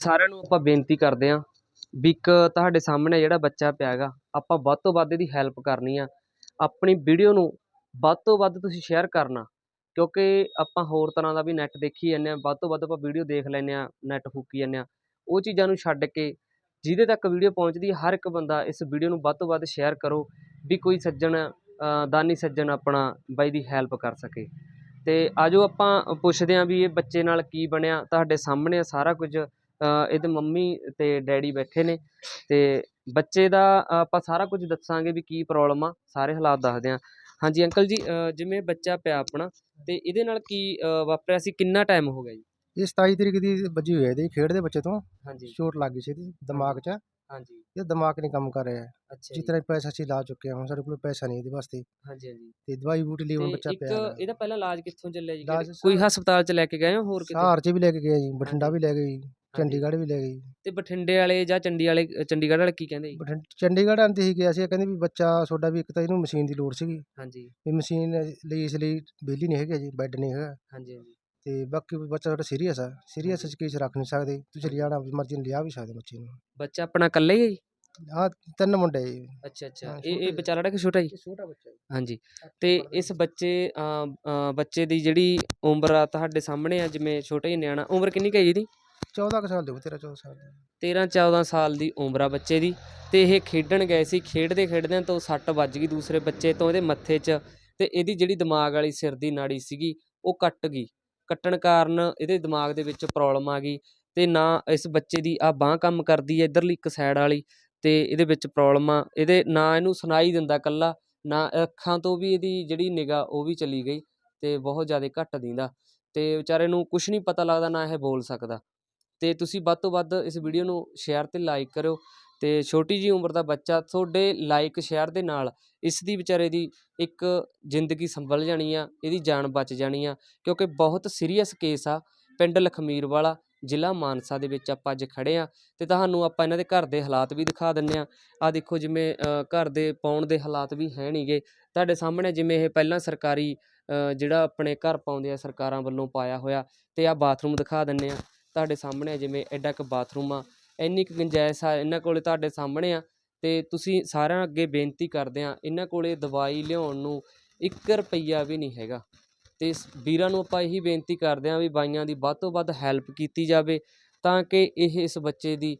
ਸਾਰਿਆਂ ਨੂੰ ਆਪਾਂ ਬੇਨਤੀ ਕਰਦੇ ਹਾਂ ਵੀ ਇੱਕ ਤੁਹਾਡੇ ਸਾਹਮਣੇ ਜਿਹੜਾ ਬੱਚਾ ਪਿਆ ਹੈਗਾ ਆਪਾਂ ਵੱਧ ਤੋਂ ਵੱਧ ਇਹਦੀ ਹੈਲਪ ਕਰਨੀ ਆ। ਆਪਣੀ ਵੀਡੀਓ ਨੂੰ ਵੱਧ ਤੋਂ ਵੱਧ ਤੁਸੀਂ ਸ਼ੇਅਰ ਕਰਨਾ, ਕਿਉਂਕਿ ਆਪਾਂ ਹੋਰ ਤਰ੍ਹਾਂ ਦਾ ਵੀ ਨੈੱਟ ਦੇਖੀ ਜਾਂਦੇ ਹਾਂ, ਵੱਧ ਤੋਂ ਵੱਧ ਆਪਾਂ ਵੀਡੀਓ ਦੇਖ ਲੈਂਦੇ ਹਾਂ ਨੈੱਟ ਫੂਕੀ ਜਾਂਦੇ ਹਾਂ। ਉਹ ਚੀਜ਼ਾਂ ਨੂੰ ਛੱਡ ਕੇ ਜਿਹਦੇ ਤੱਕ ਵੀਡੀਓ ਪਹੁੰਚਦੀ ਹਰ ਇੱਕ ਬੰਦਾ ਇਸ ਵੀਡੀਓ ਨੂੰ ਵੱਧ ਤੋਂ ਵੱਧ ਸ਼ੇਅਰ ਕਰੋ ਵੀ ਕੋਈ ਸੱਜਣ ਦਾਨੀ ਸੱਜਣ ਆਪਣਾ ਬਾਈ ਦੀ ਹੈਲਪ ਕਰ ਸਕੇ। ਤੇ ਆਜੋ ਆਪਾਂ ਪੁੱਛਦੇ ਹਾਂ ਵੀ ਇਹ ਬੱਚੇ ਨਾਲ ਕੀ ਬਣਿਆ, ਤੁਹਾਡੇ ਸਾਹਮਣੇ ਆ ਸਾਰਾ ਕੁਝ। ਇਹਦੇ ਮੰਮੀ ਤੇ ਡੈਡੀ ਬੈਠੇ ਨੇ ਤੇ ਬੱਚੇ ਦਾ ਆਪਾਂ ਸਾਰਾ ਕੁਝ ਦੱਸਾਂਗੇ ਵੀ ਕੀ ਪ੍ਰੋਬਲਮ ਆ ਸਾਰੇ ਹਾਲਾਤ ਦੱਸਦੇ ਹਾਂ ਹਾਂਜੀ ਅੰਕਲ ਜੀ ਜਿਵੇਂ ਬੱਚਾ ਪਿਆ ਆਪਣਾ ਤੇ ਇਹਦੇ ਨਾਲ ਕੀ ਵਾਪਰਿਆ ਸੀ ਕਿੰਨਾ ਟਾਈਮ ਹੋ ਗਿਆ ਜੀ? ਇਹ 27 ਤਰੀਕ ਦੀ ਵੱਜੀ ਹੋਈ ਹੈ ਇਹਦੀ ਖੇਡ ਦੇ ਬੱਚੇ ਤੋਂ। ਹਾਂਜੀ। ਚੋਟ ਲੱਗ ਗਈ ਸੀ ਇਹਦੀ ਦਿਮਾਗ 'ਚ। ਹਾਂਜੀ। ਇਹ ਦਿਮਾਗ ਨਹੀਂ ਕੰਮ ਕਰ ਰਿਹਾ। ਅੱਛਾ ਜੀ। ਜਿਤਨਾ ਵੀ ਪੈਸਾ ਅਸੀਂ ਲਾ ਚੁੱਕੇ ਹਾਂ ਸਾਡੇ ਕੋਲ ਪੈਸਾ ਨਹੀਂ ਇਹਦੇ ਵਾਸਤੇ। ਹਾਂਜੀ ਹਾਂਜੀ। ਤੇ ਦਵਾਈ ਬੂਟੀ ਲਈ ਹੁਣ ਬੱਚਾ ਇੱਕ ਪਿਆ ਹੈ ਇਹਦਾ ਪਹਿਲਾਂ ਇਲਾਜ ਕਿੱਥੋਂ ਚੱਲਿਆ ਜੀ? ਕੋਈ ਹਸਪਤਾਲ ਚ ਲੈ ਕੇ ਗਏ ਹੋ ਹੋਰ ਕਿਤੇ? ਸਹਾਰ 'ਚ ਵੀ ਲੈ ਕੇ ਗਏ ਜੀ ਬਠਿੰਡਾ। ਵੀ ਲੈ ਗਏ ਜੀ। ਚੰਡੀਗੜ੍ਹ ਵੀ ਲੈ ਜੀ ਤੇ ਬਠਿੰਡੇ ਵਾਲੇ ਜਾਂ ਚੰਡੀ ਵਾਲੇ ਚੰਡੀਗੜ੍ਹ ਵਾਲੇ ਕੀ ਕਹਿੰਦੇ ਜੀ? ਬਠਿੰਡ ਚੰਡੀਗੜ੍ਹ ਆਂਦੇ ਸੀ ਗਿਆ ਸੀ ਕਹਿੰਦੇ ਵੀ ਬੱਚਾ ਤੁਹਾਡਾ ਵੀ ਇੱਕ ਤਾਂ ਇਹਨੂੰ ਮਸ਼ੀਨ ਦੀ ਲੋੜ ਸੀਗੀ। ਹਾਂਜੀ। ਵੀ ਮਸ਼ੀਨ ਲਈ ਇਸ ਲਈ ਬਿਜਲੀ ਨਹੀਂ ਹੈਗਾ ਜੀ ਬੈੱਡ ਨਹੀਂ ਹੈਗਾ। ਹਾਂਜੀ ਹਾਂਜੀ। ਤੇ ਬਾਕੀ ਬੱਚਾ ਤੁਹਾਡਾ ਸੀਰੀਅਸ ਆ। ਸੀਰੀਅਸ 'ਚ ਕੇਸ ਰੱਖ ਨਹੀਂ ਸਕਦੇ। ਤੁਸੀਂ ਲਿਆਣਾ ਮਰਜ਼ੀ ਨਾਲ ਲਿਆ ਵੀ ਸਕਦੇ ਬੱਚੇ ਨੂੰ। ਬੱਚਾ ਆਪਣਾ ਇਕੱਲਾ ਹੀ ਹੈ ਜੀ? ਆ ਤਿੰਨ ਮੁੰਡੇ ਜੀ। ਅੱਛਾ ਅੱਛਾ। ਹਾਂ, ਇਹ ਇਹ ਛੋਟਾ। ਵਿਚਾਰਾ ਜਿਹੜਾ ਕਿ ਛੋਟਾ ਜੀ? ਇਹ ਛੋਟਾ ਬੱਚਾ ਜੀ। ਹਾਂਜੀ। ਤੇ ਇਸ ਬੱਚੇ ਅਮ, ਅਮ, ਬੱਚੇ ਦੀ ਜਿਹੜੀ ਉਮਰ ਆ ਤੁਹਾਡੇ ਸਾਹਮਣੇ ਆ ਜਿਵੇਂ ਛੋਟਾ ਹੀ ਨਿਆਣਾ ਉਮਰ ਕਿੰਨੀ ਕੁ ਹੈ ਜੀ ਇਹਦੀ? 14 ਕੁ ਸਾਲ ਦੇ ਹੋ ਤੇਰਾ 14 ਸਾਲ ਦੇ। 13 14 ਸਾਲ ਦੀ ਉਮਰ ਆ ਬੱਚੇ ਦੀ ਤੇ ਇਹ ਖੇਡਣ ਗਏ ਸੀ, ਖੇਡਦੇ ਖੇਡਦਿਆਂ ਤੋਂ ਸੱਟ ਵੱਜ ਗਈ ਦੂਸਰੇ ਬੱਚੇ ਤੋਂ ਇਹਦੇ ਮੱਥੇ 'ਚ ਤੇ ਇਹਦੀ ਜਿਹੜੀ ਦਿਮਾਗ ਵਾਲੀ ਸਿਰ ਦੀ ਨਾੜੀ ਸੀਗੀ ਉਹ ਕੱਟ ਗਈ। ਕੱਟਣ ਕਾਰਨ ਇਹਦੇ ਦਿਮਾਗ ਦੇ ਵਿੱਚ ਪ੍ਰੋਬਲਮ ਆ ਗਈ ਤੇ ਨਾ ਇਸ ਬੱਚੇ ਦੀ ਆ ਬਾਹ ਕੰਮ ਕਰਦੀ ਹੈ ਇਧਰਲੀ ਇੱਕ ਸਾਈਡ ਵਾਲੀ ਤੇ ਇਹਦੇ ਵਿੱਚ ਪ੍ਰੋਬਲਮ ਆ, ਇਹਦੇ ਨਾ ਇਹਨੂੰ ਸੁਣਾਈ ਦਿੰਦਾ ਕੱਲਾ ਨਾ ਅੱਖਾਂ ਤੋਂ ਵੀ ਇਹਦੀ ਜਿਹੜੀ ਨਿਗਾਹ ਉਹ ਵੀ ਚਲੀ ਗਈ ਤੇ ਬਹੁਤ ਜ਼ਿਆਦਾ ਘੱਟ ਦਿੰਦਾ ਤੇ ਵਿਚਾਰੇ ਨੂੰ ਕੁਝ ਨਹੀਂ ਪਤਾ ਲੱਗਦਾ, ਨਾ ਇਹ ਬੋਲ ਸਕਦਾ। ਅਤੇ ਤੁਸੀਂ ਵੱਧ ਤੋਂ ਵੱਧ ਇਸ ਵੀਡੀਓ ਨੂੰ ਸ਼ੇਅਰ ਅਤੇ ਲਾਈਕ ਕਰਿਓ ਅਤੇ ਛੋਟੀ ਜਿਹੀ ਉਮਰ ਦਾ ਬੱਚਾ ਤੁਹਾਡੇ ਲਾਈਕ ਸ਼ੇਅਰ ਦੇ ਨਾਲ ਇਸ ਦੀ ਵਿਚਾਰੇ ਦੀ ਇੱਕ ਜ਼ਿੰਦਗੀ ਸੰਭਲ ਜਾਣੀ ਆ, ਇਹਦੀ ਜਾਨ ਬਚ ਜਾਣੀ ਆ, ਕਿਉਂਕਿ ਬਹੁਤ ਸੀਰੀਅਸ ਕੇਸ ਆ ਪਿੰਡ ਲਖਮੀਰ ਵਾਲਾ, ਜ਼ਿਲ੍ਹਾ ਮਾਨਸਾ ਦੇ ਵਿੱਚ ਆਪਾਂ ਅੱਜ ਖੜੇ ਆ ਤੇ ਤੁਹਾਨੂੰ ਆਪਾਂ ਇਹਨਾਂ ਦੇ ਘਰ ਦੇ ਹਾਲਾਤ ਵੀ ਦਿਖਾ ਦਿੰਨੇ ਆ। ਆ ਦੇਖੋ ਜਿਵੇਂ ਘਰ ਦੇ ਪਾਉਣ ਦੇ ਹਾਲਾਤ ਵੀ ਹੈ ਨਹੀਂਗੇ ਤੁਹਾਡੇ ਸਾਹਮਣੇ ਜਿਵੇਂ ਇਹ ਪਹਿਲਾਂ ਸਰਕਾਰੀ ਜਿਹੜਾ ਆਪਣੇ ਘਰ ਪਾਉਂਦੇ ਆ ਸਰਕਾਰਾਂ ਵੱਲੋਂ ਪਾਇਆ ਹੋਇਆ ਤੇ ਆ ਬਾਥਰੂਮ ਦਿਖਾ ਦਿੰਨੇ ਆ। ਤੁਹਾਡੇ ਸਾਹਮਣੇ ਆ, ਜਿਵੇਂ ਐਡਾ ਕੁ ਬਾਥਰੂਮ ਆ, ਇੰਨੀ ਕੁ ਗੁੰਜਾਇਸ਼ ਆ, ਇਹਨਾਂ ਕੋਲੇ ਤੁਹਾਡੇ ਸਾਹਮਣੇ ਆ ਅਤੇ ਤੁਸੀਂ ਸਾਰਿਆਂ ਅੱਗੇ ਬੇਨਤੀ ਕਰਦੇ ਹਾਂ ਇਹਨਾਂ ਕੋਲੇ ਦਵਾਈ ਲਿਆਉਣ ਨੂੰ ਇੱਕ ਰੁਪਈਆ ਵੀ ਨਹੀਂ ਹੈਗਾ। ਅਤੇ ਵੀਰਾਂ ਨੂੰ ਆਪਾਂ ਇਹੀ ਬੇਨਤੀ ਕਰਦੇ ਹਾਂ ਵੀ ਬਾਈਆਂ ਦੀ ਵੱਧ ਤੋਂ ਵੱਧ ਹੈਲਪ ਕੀਤੀ ਜਾਵੇ, ਤਾਂ ਕਿ ਇਹ ਇਸ ਬੱਚੇ ਦੀ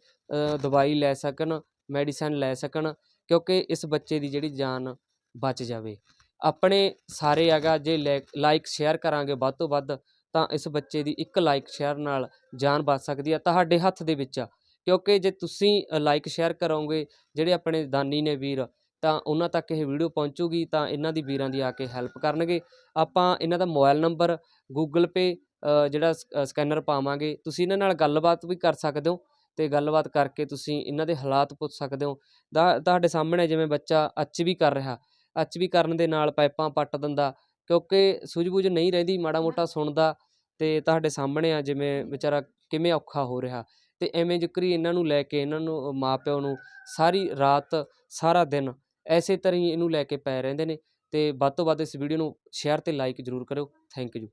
ਦਵਾਈ ਲੈ ਸਕਣ, ਮੈਡੀਸਨ ਲੈ ਸਕਣ, ਕਿਉਂਕਿ ਇਸ ਬੱਚੇ ਦੀ ਜਿਹੜੀ ਜਾਨ ਬਚ ਜਾਵੇ। ਆਪਣੇ ਸਾਰੇ ਹੈਗਾ, ਜੇ ਲਾਈਕ ਸ਼ੇਅਰ ਕਰਾਂਗੇ ਵੱਧ ਤੋਂ ਵੱਧ ਤਾਂ ਇਸ ਬੱਚੇ ਦੀ ਇੱਕ ਲਾਈਕ ਸ਼ੇਅਰ ਨਾਲ ਜਾਨ ਬਚ ਸਕਦੀ ਹੈ ਤੁਹਾਡੇ ਹੱਥ ਦੇ ਵਿੱਚ ਕਿਉਂਕਿ ਜੇ ਤੁਸੀਂ ਲਾਈਕ ਸ਼ੇਅਰ ਕਰੋਗੇ ਜਿਹੜੇ ਆਪਣੇ ਦਾਨੀ ਨੇ ਵੀਰ, ਤਾਂ ਉਹਨਾਂ ਤੱਕ ਇਹ ਵੀਡੀਓ ਪਹੁੰਚੂਗੀ, ਤਾਂ ਇਹਨਾਂ ਦੀ ਵੀਰਾਂ ਦੀ ਆ ਕੇ ਹੈਲਪ ਕਰਨਗੇ। ਆਪਾਂ ਇਹਨਾਂ ਦਾ ਮੋਬਾਈਲ ਨੰਬਰ ਗੂਗਲ ਪੇ ਜਿਹੜਾ ਸਕੈਨਰ ਪਾਵਾਂਗੇ, ਤੁਸੀਂ ਇਹਨਾਂ ਨਾਲ ਗੱਲਬਾਤ ਵੀ ਕਰ ਸਕਦੇ ਹੋ ਤੇ ਗੱਲਬਾਤ ਕਰਕੇ ਤੁਸੀਂ ਇਹਨਾਂ ਦੇ ਹਾਲਾਤ ਪੁੱਛ ਸਕਦੇ ਹੋ। ਦਾ ਤੁਹਾਡੇ ਸਾਹਮਣੇ ਜਿਵੇਂ ਬੱਚਾ ਅੱਚ ਵੀ ਕਰ ਰਿਹਾ। ਅੱਚ ਵੀ ਕਰਨ ਦੇ ਨਾਲ ਪਾਈਪਾਂ ਪੱਟ ਦਿੰਦਾ ਕਿਉਂਕਿ ਸੂਝ-ਬੂਝ ਨਹੀਂ ਰਹਿੰਦੀ ਮਾੜਾ ਮੋਟਾ ਸੁਣਦਾ ਤੇ ਤੁਹਾਡੇ ਸਾਹਮਣੇ ਆ ਜਿਵੇਂ ਵਿਚਾਰਾ ਕਿਵੇਂ ਔਖਾ ਹੋ ਰਿਹਾ। ਤੇ ਐਵੇਂ ਜ਼ਿਕਰੀ ਇਹਨਾਂ ਨੂੰ ਲੈ ਕੇ ਇਹਨਾਂ ਨੂੰ ਮਾਪਿਓ ਨੂੰ ਸਾਰੀ ਰਾਤ ਸਾਰਾ ਦਿਨ ਐਸੇ ਤਰ੍ਹਾਂ ਹੀ ਇਹਨੂੰ ਲੈ ਕੇ ਪੈ ਰਹਿੰਦੇ ਨੇ। ਤੇ ਵੱਧ ਤੋਂ ਵੱਧ ਇਸ ਵੀਡੀਓ ਨੂੰ ਸ਼ੇਅਰ ਤੇ ਲਾਈਕ ਜ਼ਰੂਰ ਕਰਿਓ। Thank you